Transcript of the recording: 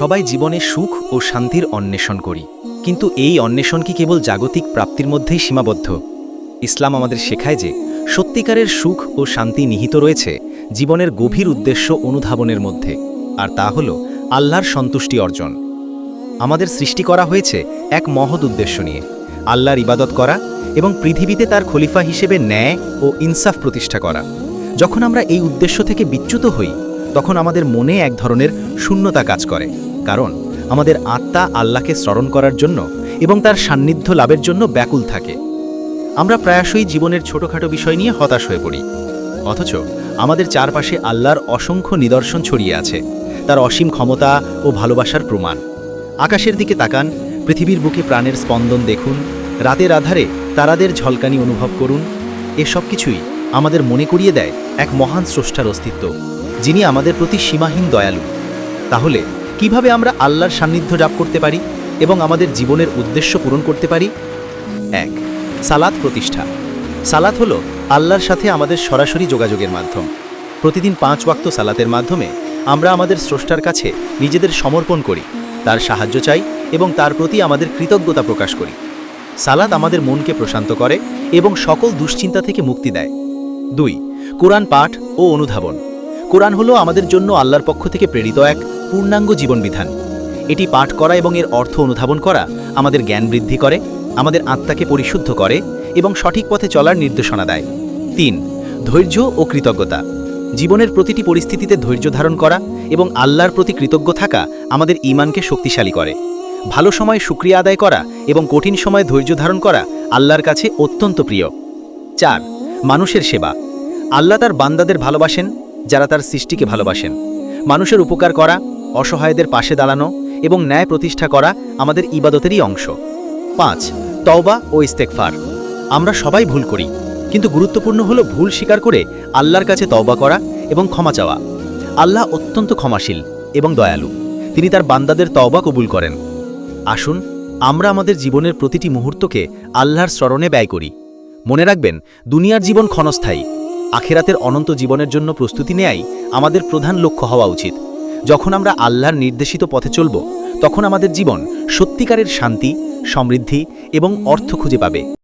সবাই জীবনে সুখ ও শান্তির অন্বেষণ করি। কিন্তু এই অন্বেষণ কি কেবল জাগতিক প্রাপ্তির মধ্যেই সীমাবদ্ধ? ইসলাম আমাদের শেখায় যে, সত্যিকারের সুখ ও শান্তি নিহিত রয়েছে জীবনের গভীর উদ্দেশ্য অনুধাবনের মধ্যে, আর তা হল আল্লাহর সন্তুষ্টি অর্জন। আমাদের সৃষ্টি করা হয়েছে এক মহৎ উদ্দেশ্য নিয়ে। আল্লাহর ইবাদত করা এবং পৃথিবীতে তার খলিফা হিসেবে ন্যায় ও ইনসাফ প্রতিষ্ঠা করা। যখন আমরা এই উদ্দেশ্য থেকে বিচ্যুত হই, তখন আমাদের মনে এক ধরনের শূন্যতা কাজ করে। কারণ আমাদের আত্মা আল্লাহকে স্মরণ করার জন্য এবং তার সান্নিধ্য লাভের জন্য ব্যাকুল থাকে। আমরা প্রায়শই জীবনের ছোটখাটো বিষয় নিয়ে হতাশ হয়ে পড়ি। অথচ আমাদের চারপাশে আল্লাহর অসংখ্য নিদর্শন ছড়িয়ে আছে, তার অসীম ক্ষমতা ও ভালোবাসার প্রমাণ। আকাশের দিকে তাকান, পৃথিবীর বুকে প্রাণের স্পন্দন দেখুন, রাতের আধারে তারাদের ঝলকানি অনুভব করুন এসব কিছুই আমাদের মনে করিয়ে দেয় এক মহান স্রষ্টার অস্তিত্ব, যিনি আমাদের প্রতি সীমাহীন দয়ালু। তাহলে কীভাবে আমরা আল্লাহর সান্নিধ্য লাভ করতে পারি এবং আমাদের জীবনের উদ্দেশ্য পূরণ করতে পারি? এক, সালাত প্রতিষ্ঠা। সালাত হলো আল্লাহর সাথে আমাদের সরাসরি যোগাযোগের মাধ্যম। প্রতিদিন পাঁচ ওয়াক্ত সালাতের মাধ্যমে আমরা আমাদের স্রষ্টার কাছে নিজেদের সমর্পণ করি, তার সাহায্য চাই এবং তার প্রতি আমাদের কৃতজ্ঞতা প্রকাশ করি। সালাত আমাদের মনকে প্রশান্ত করে এবং সকল দুশ্চিন্তা থেকে মুক্তি দেয়। দুই, কোরআন পাঠ ও অনুধাবন। কোরআন হলো আমাদের জন্য আল্লাহর পক্ষ থেকে প্রেরিত এক পূর্ণাঙ্গ জীবনবিধান। এটি পাঠ করা এবং এর অর্থ অনুধাবন করা আমাদের জ্ঞান বৃদ্ধি করে, আমাদের আত্মাকে পরিশুদ্ধ করে এবং সঠিক পথে চলার নির্দেশনা দেয়। তিন, ধৈর্য ও কৃতজ্ঞতা। জীবনের প্রতিটি পরিস্থিতিতে ধৈর্য ধারণ করা এবং আল্লাহর প্রতি কৃতজ্ঞ থাকা আমাদের ইমানকে শক্তিশালী করে। ভালো সময় সুক্রিয়া আদায় করা এবং কঠিন সময়ে ধৈর্য ধারণ করা আল্লাহর কাছে অত্যন্ত প্রিয়। চার, মানুষের সেবা। আল্লাহ তার বান্দাদের ভালোবাসেন, যারা তার সৃষ্টিকে ভালোবাসেন। মানুষের উপকার করা অসহায়দের পাশে দাঁড়ানো এবং ন্যায় প্রতিষ্ঠা করা আমাদের ইবাদতেরই অংশ। পাঁচ, তওবা ও ইস্তেকফার আমরা সবাই ভুল করি, কিন্তু গুরুত্বপূর্ণ হলো ভুল স্বীকার করে আল্লাহর কাছে তওবা করা এবং ক্ষমা চাওয়া। আল্লাহ অত্যন্ত ক্ষমাশীল এবং দয়ালু। তিনি তার বান্দাদের তওবা কবুল করেন। আসুন, আমরা আমাদের জীবনের প্রতিটি মুহূর্তকে আল্লাহর স্মরণে ব্যয় করি। মনে রাখবেন, দুনিয়ার জীবন ক্ষণস্থায়ী। আখেরাতের অনন্ত জীবনের জন্য প্রস্তুতি নেয়াই আমাদের প্রধান লক্ষ্য হওয়া উচিত। যখন আমরা আল্লাহর নির্দেশিত পথে চলব, তখন আমাদের জীবন সত্যিকারের শান্তি, সমৃদ্ধি এবং অর্থ খুঁজে পাবে।